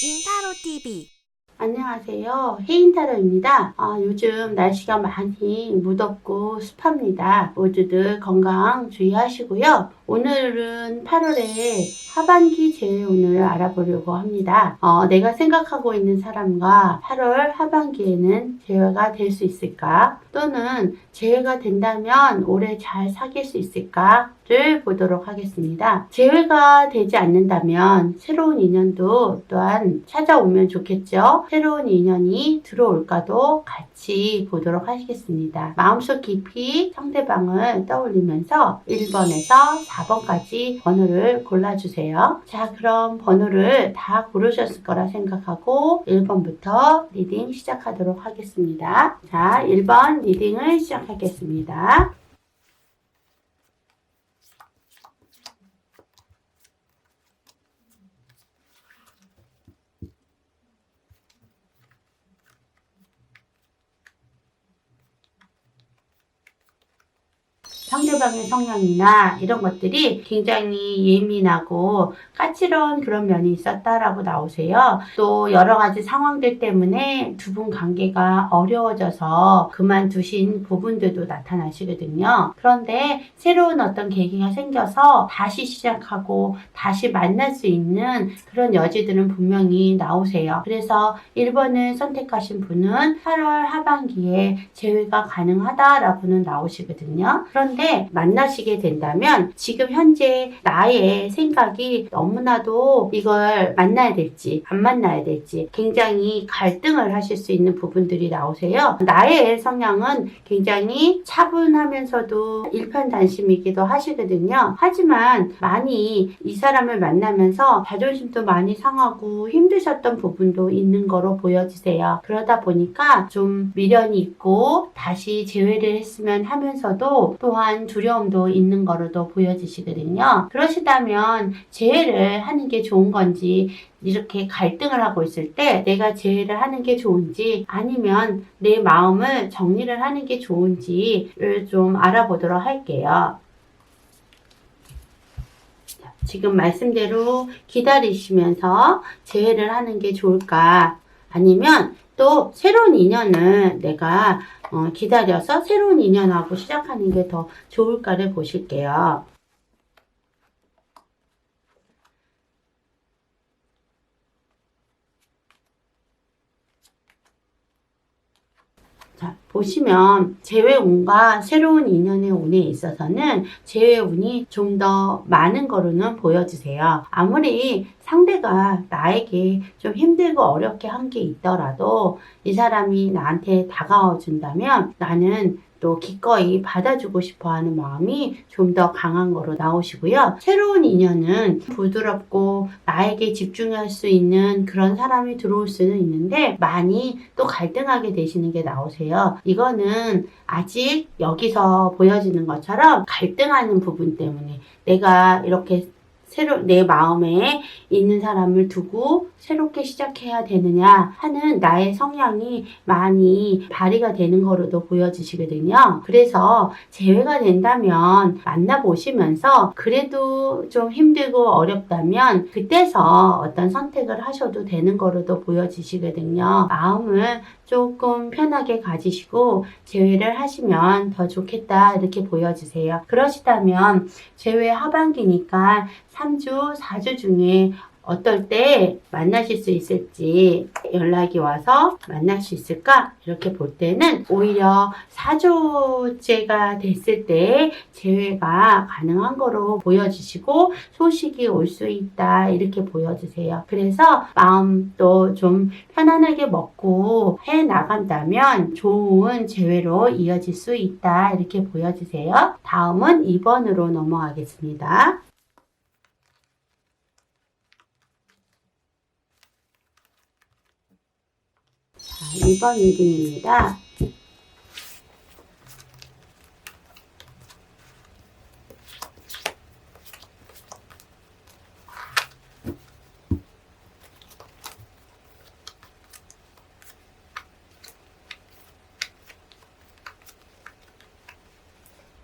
인타로 TV 안녕하세요. 혜인타로입니다. 아, 요즘 날씨가 많이 무덥고 습합니다. 모두들 건강 주의하시고요. 오늘은 8월의 하반기 재해운을 알아보려고 합니다. 어, 내가 생각하고 있는 사람과 8월 하반기에는 재회가 될 수 있을까? 또는 재회가 된다면 올해 잘 사귈 수 있을까?를 보도록 하겠습니다. 재회가 되지 않는다면 새로운 인연도 또한 찾아오면 좋겠죠. 새로운 인연이 들어올까도 같이 보도록 하시겠습니다. 마음속 깊이 상대방을 떠올리면서 1번에서 4 번까지 번호를 골라주세요. 자, 그럼 번호를 다 고르셨을 거라 생각하고 1번부터 리딩 시작하도록 하겠습니다. 자, 1번 리딩을 시작하겠습니다. 상대방의 성향이나 이런 것들이 굉장히 예민하고 까칠한 그런 면이 있었다라고 나오세요. 또 여러 가지 상황들 때문에 두 분 관계가 어려워져서 그만두신 부분들도 나타나시거든요. 그런데 새로운 어떤 계기가 생겨서 다시 시작하고 다시 만날 수 있는 그런 여지들은 분명히 나오세요. 그래서 1번을 선택하신 분은 8월 하반기에 재회가 가능하다라고는 나오시거든요. 그런데 만나시게 된다면 지금 현재 나의 생각이 너무나도 이걸 만나야 될지 안 만나야 될지 굉장히 갈등을 하실 수 있는 부분들이 나오세요. 나의 성향은 굉장히 차분하면서도 일편단심이기도 하시거든요. 하지만 많이 이 사람을 만나면서 자존심도 많이 상하고 힘드셨던 부분도 있는 거로 보여지세요. 그러다 보니까 좀 미련이 있고 다시 재회를 했으면 하면서도 또한 두려움도 있는 거로도 보여지시거든요. 그러시다면 재회를 하는 게 좋은 건지 이렇게 갈등을 하고 있을 때 내가 재회를 하는 게 좋은지 아니면 내 마음을 정리를 하는 게 좋은지를 좀 알아보도록 할게요. 자, 지금 말씀대로 기다리시면서 재회를 하는 게 좋을까? 아니면 또 새로운 인연을 내가 어, 기다려서 새로운 인연하고 시작하는 게 더 좋을까를 보실게요. 자, 보시면 재회운과 새로운 인연의 운에 있어서는 재회운이 좀 더 많은 거로는 보여지세요. 아무리 상대가 나에게 좀 힘들고 어렵게 한 게 있더라도 이 사람이 나한테 다가와 준다면 나는 또 기꺼이 받아주고 싶어 하는 마음이 좀 더 강한 거로 나오시고요. 새로운 인연은 부드럽고 나에게 집중할 수 있는 그런 사람이 들어올 수는 있는데 많이 또 갈등하게 되시는 게 나오세요. 이거는 아직 여기서 보여지는 것처럼 갈등하는 부분 때문에 내가 이렇게 새로 내 마음에 있는 사람을 두고 새롭게 시작해야 되느냐 하는 나의 성향이 많이 발휘가 되는 거로도 보여지시거든요. 그래서 재회가 된다면 만나보시면서 그래도 좀 힘들고 어렵다면 그때서 어떤 선택을 하셔도 되는 거로도 보여지시거든요. 마음을 조금 편하게 가지시고 재회를 하시면 더 좋겠다 이렇게 보여지세요. 그러시다면 재회 하반기니까 3주, 4주 중에 어떨 때 만나실 수 있을지 연락이 와서 만날 수 있을까? 이렇게 볼 때는 오히려 4조째가 됐을 때 재회가 가능한 거로 보여지시고 소식이 올 수 있다 이렇게 보여주세요. 그래서 마음도 좀 편안하게 먹고 해 나간다면 좋은 재회로 이어질 수 있다 이렇게 보여주세요. 다음은 2번으로 넘어가겠습니다. 자, 2번 리딩입니다.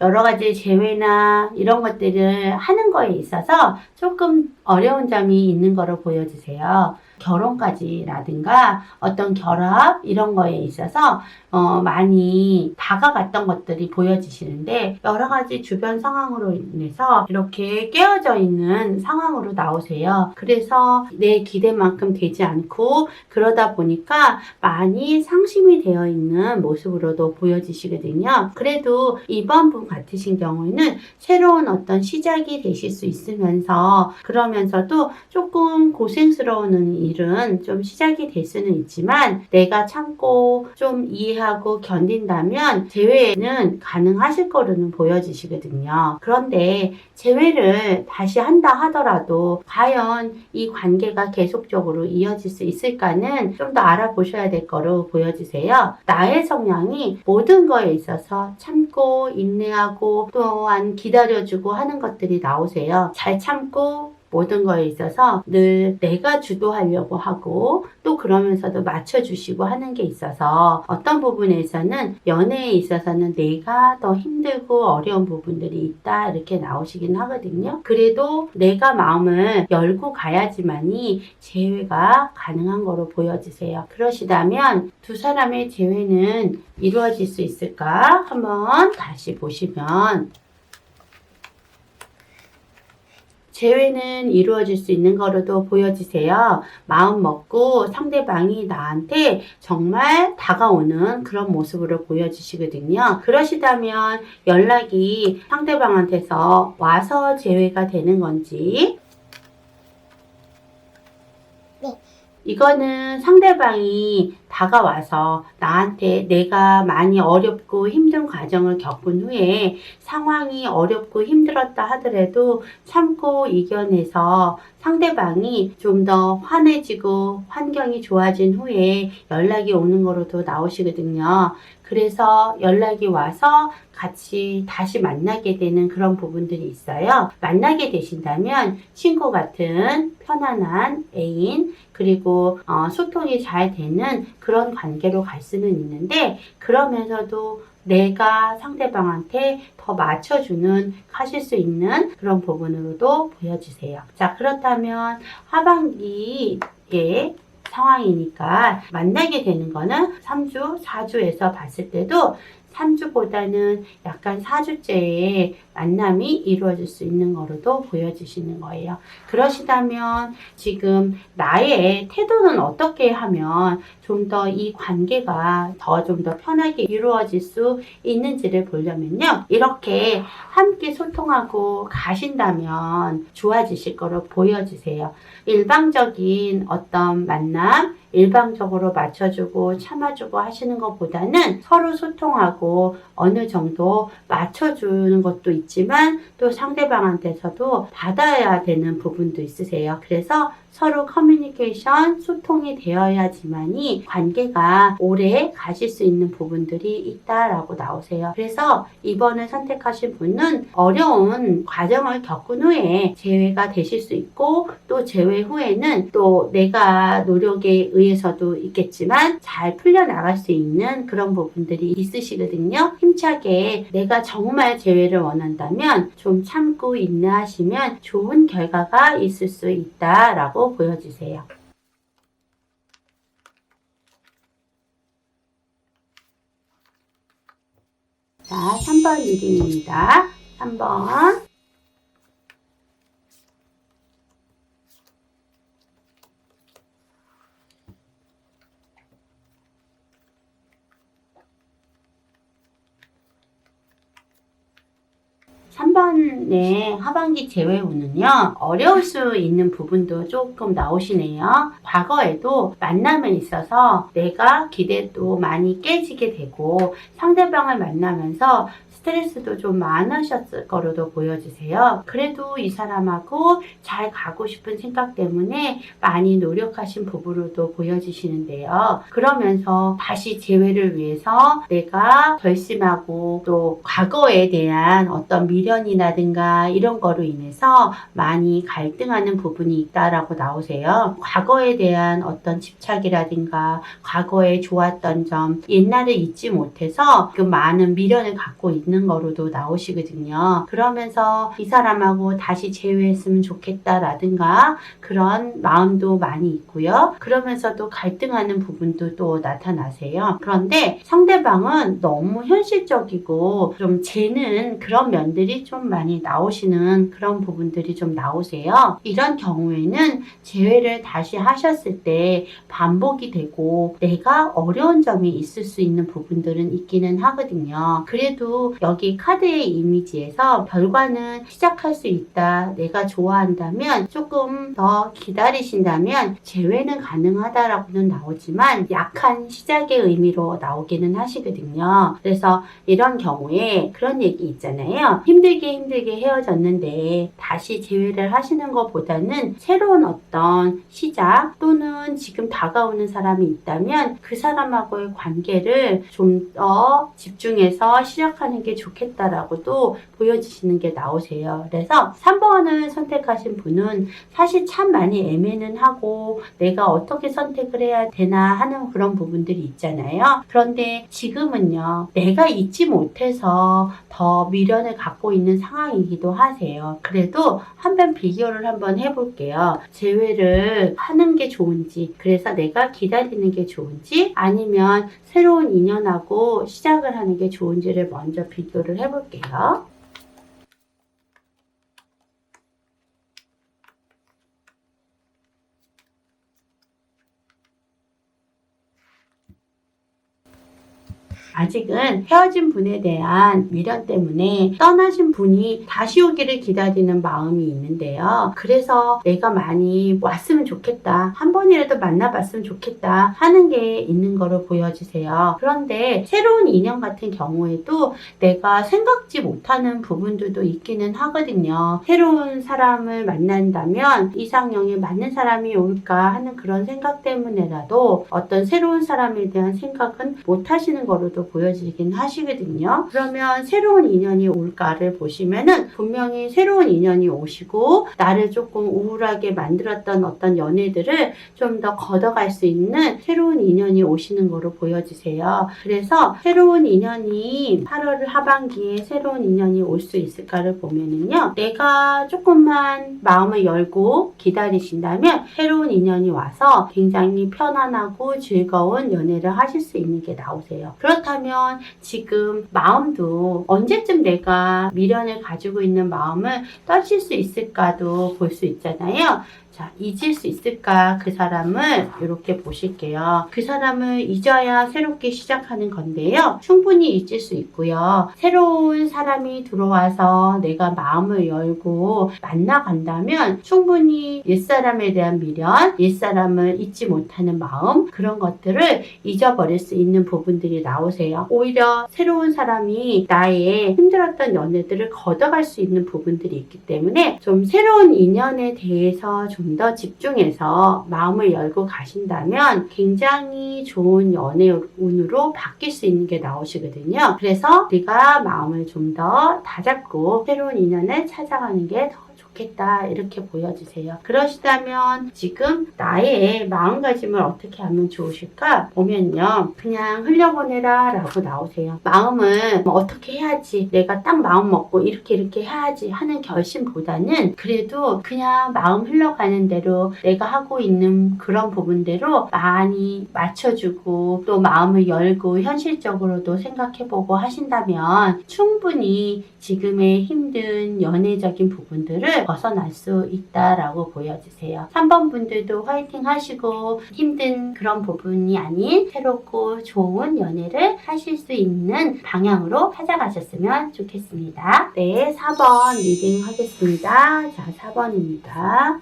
여러 가지 제외나 이런 것들을 하는 거에 있어서 조금 어려운 점이 있는 거로 보여지세요. 결혼까지라든가 어떤 결합 이런 거에 있어서 어, 많이 다가갔던 것들이 보여지시는데 여러 가지 주변 상황으로 인해서 이렇게 깨어져 있는 상황으로 나오세요. 그래서 내 기대만큼 되지 않고 그러다 보니까 많이 상심이 되어 있는 모습으로도 보여지시거든요. 그래도 이번 분 같으신 경우에는 새로운 어떤 시작이 되실 수 있으면서 그러면서도 조금 고생스러운 일은 좀 시작이 될 수는 있지만 내가 참고 좀 이해하고 견딘다면 재회는 가능하실 거로는 보여지시거든요. 그런데 재회를 다시 한다 하더라도 과연 이 관계가 계속적으로 이어질 수 있을까는 좀 더 알아보셔야 될 거로 보여지세요. 나의 성향이 모든 거에 있어서 참고 인내하고 또한 기다려주고 하는 것들이 나오세요. 잘 참고 모든 거에 있어서 늘 내가 주도하려고 하고 또 그러면서도 맞춰주시고 하는 게 있어서 어떤 부분에서는 연애에 있어서는 내가 더 힘들고 어려운 부분들이 있다 이렇게 나오시긴 하거든요. 그래도 내가 마음을 열고 가야지만이 재회가 가능한 거로 보여지세요. 그러시다면 두 사람의 재회는 이루어질 수 있을까? 한번 다시 보시면 재회는 이루어질 수 있는 거로도 보여지세요. 마음 먹고 상대방이 나한테 정말 다가오는 그런 모습으로 보여지시거든요. 그러시다면 연락이 상대방한테서 와서 재회가 되는 건지 이거는 상대방이 다가와서 나한테 내가 많이 어렵고 힘든 과정을 겪은 후에 상황이 어렵고 힘들었다 하더라도 참고 이겨내서 상대방이 좀 더 환해지고 환경이 좋아진 후에 연락이 오는 거로도 나오시거든요. 그래서 연락이 와서 같이 다시 만나게 되는 그런 부분들이 있어요. 만나게 되신다면 친구 같은 편안한 애인 그리고 어, 소통이 잘 되는 그런 관계로 갈 수는 있는데 그러면서도 내가 상대방한테 더 맞춰주는 하실 수 있는 그런 부분으로도 보여주세요. 자 그렇다면 하반기에 상황이니까 만나게 되는 거는 3주, 4주에서 봤을 때도 3주보다는 약간 4주째의 만남이 이루어질 수 있는 거로도 보여지시는 거예요. 그러시다면 지금 나의 태도는 어떻게 하면 좀 더 이 관계가 더 좀 더 편하게 이루어질 수 있는지를 보려면요. 이렇게 함께 소통하고 가신다면 좋아지실 거로 보여지세요. 일방적인 어떤 만남, 일방적으로 맞춰주고 참아주고 하시는 것보다는 서로 소통하고 어느 정도 맞춰주는 것도 있지만 또 상대방한테서도 받아야 되는 부분도 있으세요. 그래서 서로 커뮤니케이션, 소통이 되어야지만이 관계가 오래 가실 수 있는 부분들이 있다라고 나오세요. 그래서 이번을 선택하신 분은 어려운 과정을 겪은 후에 재회가 되실 수 있고 또 재회 후에는 또 내가 노력에 의 해서도 있겠지만 잘 풀려나갈 수 있는 그런 부분들이 있으시거든요. 힘차게 내가 정말 재회를 원한다면 좀 참고 인내하시면 좋은 결과가 있을 수 있다라고 보여주세요. 자, 3번 리딩입니다. 3번. 삼번의 하반기 재회 운은요, 어려울 수 있는 부분도 조금 나오시네요. 과거에도 만남에 있어서 내가 기대도 많이 깨지게 되고 상대방을 만나면서 스트레스도 좀 많으셨을 거로도 보여지세요. 그래도 이 사람하고 잘 가고 싶은 생각 때문에 많이 노력하신 부부로도 보여지시는데요. 그러면서 다시 재회를 위해서 내가 결심하고 또 과거에 대한 어떤 미래 미련이라든가 이런 거로 인해서 많이 갈등하는 부분이 있다라고 나오세요. 과거에 대한 어떤 집착이라든가 과거에 좋았던 점, 옛날을 잊지 못해서 그 많은 미련을 갖고 있는 거로도 나오시거든요. 그러면서 이 사람하고 다시 재회했으면 좋겠다라든가 그런 마음도 많이 있고요. 그러면서도 갈등하는 부분도 또 나타나세요. 그런데 상대방은 너무 현실적이고 좀 재는 그런 면들이 좀 많이 나오시는 그런 부분들이 좀 나오세요. 이런 경우에는 재회를 다시 하셨을 때 반복이 되고 내가 어려운 점이 있을 수 있는 부분들은 있기는 하거든요. 그래도 여기 카드의 이미지에서 결과는 시작할 수 있다. 내가 좋아한다면 조금 더 기다리신다면 재회는 가능하다라고는 나오지만 약한 시작의 의미로 나오기는 하시거든요. 그래서 이런 경우에 그런 얘기 있잖아요. 힘 들게 힘들게 헤어졌는데 다시 재회를 하시는 것보다는 새로운 어떤 시작 또는 지금 다가오는 사람이 있다면 그 사람하고의 관계를 좀 더 집중해서 시작하는 게 좋겠다라고도 보여주시는 게 나오세요. 그래서 3번을 선택하신 분은 사실 참 많이 애매는 하고 내가 어떻게 선택을 해야 되나 하는 그런 부분들이 있잖아요. 그런데 지금은요, 내가 잊지 못해서 더 미련을 갖고 있는 상황이기도 하세요. 그래도 한번 비교를 한번 해볼게요. 재회를 하는 게 좋은지, 그래서 내가 기다리는 게 좋은지, 아니면 새로운 인연하고 시작을 하는 게 좋은지를 먼저 비교를 해볼게요. 아직은 헤어진 분에 대한 미련 때문에 떠나신 분이 다시 오기를 기다리는 마음이 있는데요. 그래서 내가 많이 왔으면 좋겠다. 한 번이라도 만나봤으면 좋겠다. 하는 게 있는 거로 보여주세요. 그런데 새로운 인연 같은 경우에도 내가 생각지 못하는 부분들도 있기는 하거든요. 새로운 사람을 만난다면 이상형에 맞는 사람이 올까 하는 그런 생각 때문에라도 어떤 새로운 사람에 대한 생각은 못 하시는 거로도 보여지긴 하시거든요. 그러면 새로운 인연이 올까를 보시면은 분명히 새로운 인연이 오시고 나를 조금 우울하게 만들었던 어떤 연애들을 좀 더 걷어갈 수 있는 새로운 인연이 오시는 거로 보여지세요. 그래서 새로운 인연이 8월 하반기에 새로운 인연이 올 수 있을까를 보면은요. 내가 조금만 마음을 열고 기다리신다면 새로운 인연이 와서 굉장히 편안하고 즐거운 연애를 하실 수 있는 게 나오세요. 그렇다 면 지금 마음도 언제쯤 내가 미련을 가지고 있는 마음을 떨칠 수 있을까도 볼 수 있잖아요. 자, 잊을 수 있을까? 그 사람을 이렇게 보실게요. 그 사람을 잊어야 새롭게 시작하는 건데요. 충분히 잊을 수 있고요. 새로운 사람이 들어와서 내가 마음을 열고 만나간다면 충분히 옛사람에 대한 미련, 옛사람을 잊지 못하는 마음, 그런 것들을 잊어버릴 수 있는 부분들이 나오세요. 오히려 새로운 사람이 나의 힘들었던 연애들을 걷어갈 수 있는 부분들이 있기 때문에 좀 새로운 인연에 대해서 좀더 집중해서 마음을 열고 가신다면 굉장히 좋은 연애 운으로 바뀔 수 있는 게 나오시거든요. 그래서 우리가 마음을 좀 더 다잡고 새로운 인연을 찾아가는 게 더 좋겠다 이렇게 보여주세요. 그러시다면 지금 나의 마음가짐을 어떻게 하면 좋으실까 보면요. 그냥 흘려보내라 라고 나오세요. 마음을 뭐 어떻게 해야지 내가 딱 마음 먹고 이렇게 이렇게 해야지 하는 결심보다는 그래도 그냥 마음 흘러가는 대로 내가 하고 있는 그런 부분대로 많이 맞춰주고 또 마음을 열고 현실적으로도 생각해보고 하신다면 충분히 지금의 힘든 연애적인 부분들을 벗어날 수 있다라고 보여주세요. 3번 분들도 화이팅 하시고 힘든 그런 부분이 아닌 새롭고 좋은 연애를 하실 수 있는 방향으로 찾아가셨으면 좋겠습니다. 네, 4번 리딩 하겠습니다. 자, 4번입니다.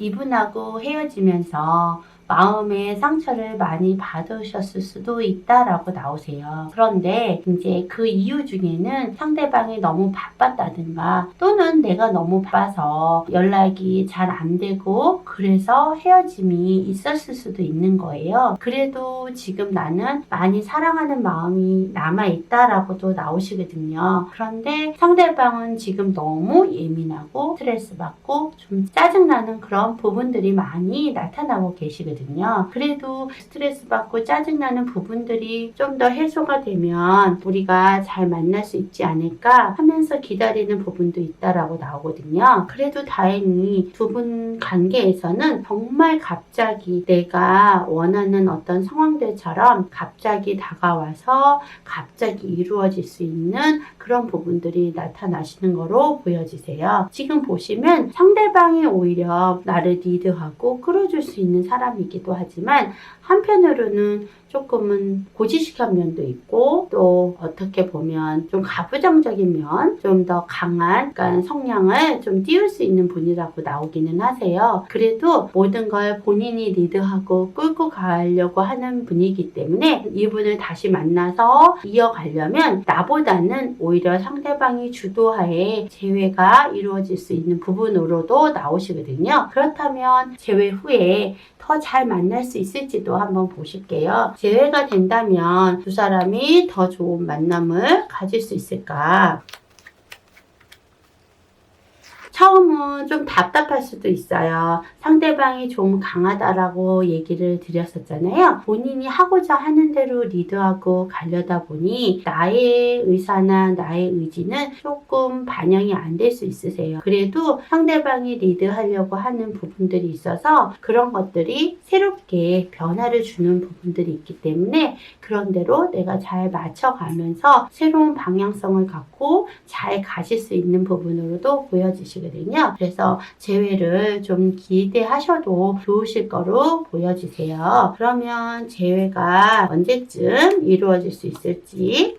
이분하고 헤어지면서 마음의 상처를 많이 받으셨을 수도 있다라고 나오세요. 그런데 이제 그 이유 중에는 상대방이 너무 바빴다든가 또는 내가 너무 바빠서 연락이 잘 안 되고 그래서 헤어짐이 있었을 수도 있는 거예요. 그래도 지금 나는 많이 사랑하는 마음이 남아있다라고도 나오시거든요. 그런데 상대방은 지금 너무 예민하고 스트레스 받고 좀 짜증나는 그런 부분들이 많이 나타나고 계시거든요. 그래도 스트레스 받고 짜증나는 부분들이 좀 더 해소가 되면 우리가 잘 만날 수 있지 않을까 하면서 기다리는 부분도 있다라고 나오거든요. 그래도 다행히 두 분 관계에서는 정말 갑자기 내가 원하는 어떤 상황들처럼 갑자기 다가와서 갑자기 이루어질 수 있는 그런 부분들이 나타나시는 거로 보여지세요. 지금 보시면 상대방이 오히려 나를 리드하고 끌어줄 수 있는 사람이 기도 하지만 한편으로는 조금은 고지식한 면도 있고 또 어떻게 보면 좀 가부장적인 면, 좀 더 강한 그러니까 성향을 좀 띄울 수 있는 분이라고 나오기는 하세요. 그래도 모든 걸 본인이 리드하고 끌고 가려고 하는 분이기 때문에 이분을 다시 만나서 이어가려면 나보다는 오히려 상대방이 주도하에 재회가 이루어질 수 있는 부분으로도 나오시거든요. 그렇다면 재회 후에 더 잘 만날 수 있을지도 한번 보실게요. 재회가 된다면 두 사람이 더 좋은 만남을 가질 수 있을까? 처음은 좀 답답할 수도 있어요. 상대방이 좀 강하다라고 얘기를 드렸었잖아요. 본인이 하고자 하는 대로 리드하고 가려다 보니 나의 의사나 나의 의지는 조금 반영이 안 될 수 있으세요. 그래도 상대방이 리드하려고 하는 부분들이 있어서 그런 것들이 새롭게 변화를 주는 부분들이 있기 때문에 그런 대로 내가 잘 맞춰가면서 새로운 방향성을 갖고 잘 가실 수 있는 부분으로도 보여지시 거든요. 그래서 재회를 좀 기대하셔도 좋으실 거로 보여지세요. 그러면 재회가 언제쯤 이루어질 수 있을지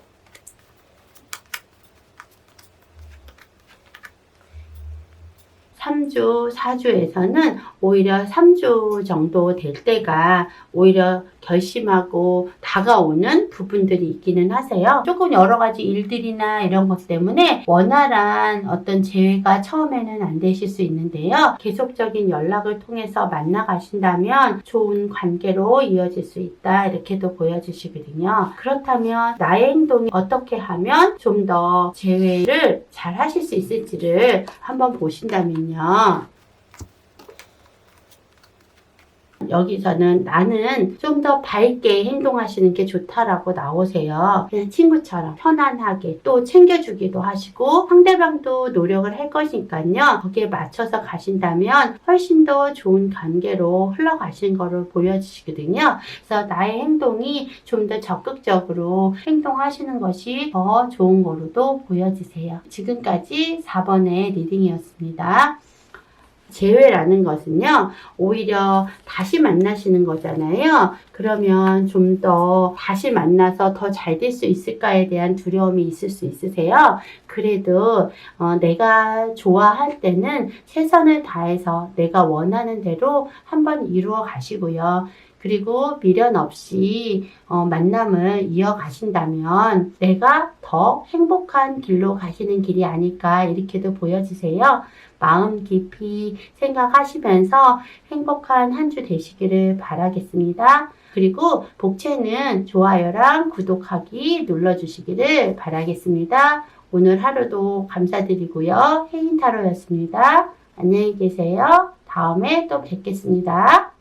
3주, 4주에서는 오히려 3주 정도 될 때가 오히려 결심하고 다가오는 부분들이 있기는 하세요. 조금 여러 가지 일들이나 이런 것 때문에 원활한 어떤 재회가 처음에는 안 되실 수 있는데요. 계속적인 연락을 통해서 만나 가신다면 좋은 관계로 이어질 수 있다. 이렇게도 보여주시거든요. 그렇다면 나의 행동이 어떻게 하면 좀 더 재회를 잘 하실 수 있을지를 한번 보신다면요. 여기서는 나는 좀 더 밝게 행동하시는 게 좋다라고 나오세요. 그냥 친구처럼 편안하게 또 챙겨주기도 하시고 상대방도 노력을 할 것이니까요. 거기에 맞춰서 가신다면 훨씬 더 좋은 관계로 흘러가시는 거를 보여주시거든요. 그래서 나의 행동이 좀 더 적극적으로 행동하시는 것이 더 좋은 거로도 보여지세요. 지금까지 4번의 리딩이었습니다. 재회라는 것은요, 오히려 다시 만나시는 거잖아요. 그러면 좀 더 다시 만나서 더 잘 될 수 있을까에 대한 두려움이 있을 수 있으세요. 그래도 어, 내가 좋아할 때는 최선을 다해서 내가 원하는 대로 한번 이루어 가시고요. 그리고 미련 없이 어, 만남을 이어가신다면 내가 더 행복한 길로 가시는 길이 아닐까 이렇게도 보여지세요. 마음 깊이 생각하시면서 행복한 한 주 되시기를 바라겠습니다. 그리고 복채는 좋아요랑 구독하기 눌러주시기를 바라겠습니다. 오늘 하루도 감사드리고요. 혜인타로였습니다. 안녕히 계세요. 다음에 또 뵙겠습니다.